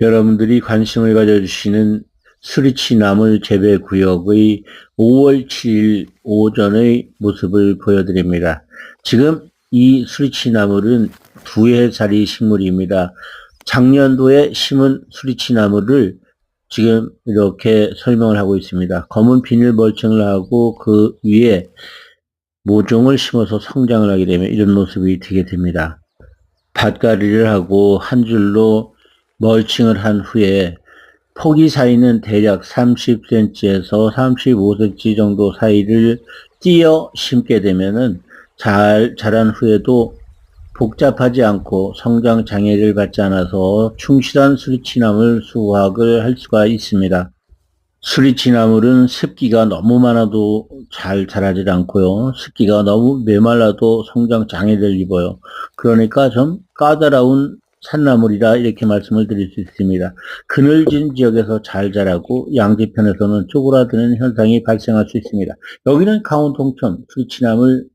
여러분들이 관심을 가져주시는 수리치나물 재배 구역의 5월 7일 오전의 모습을 보여드립니다. 지금 이 수리치나물은 두 해짜리 식물입니다. 작년도에 심은 수리치나물을 지금 이렇게 설명을 하고 있습니다. 검은 비닐 멀칭을 하고 그 위에 모종을 심어서 성장을 하게 되면 이런 모습이 되게 됩니다. 밭가리를 하고 한 줄로 멀칭을 한 후에 폭이 사이는 대략 30cm에서 35cm 정도 사이를 띄어 심게 되면은 잘 자란 후에도 복잡하지 않고 성장 장애를 받지 않아서 충실한 수리치나물 수확을 할 수가 있습니다. 수리치나물은 습기가 너무 많아도 잘 자라질 않고요. 습기가 너무 메말라도 성장 장애를 입어요. 그러니까 좀 까다로운 산나물이라 이렇게 말씀을 드릴 수 있습니다. 그늘진 지역에서 잘 자라고 양지편에서는 쪼그라드는 현상이 발생할 수 있습니다. 여기는 강원 동천 수리치나물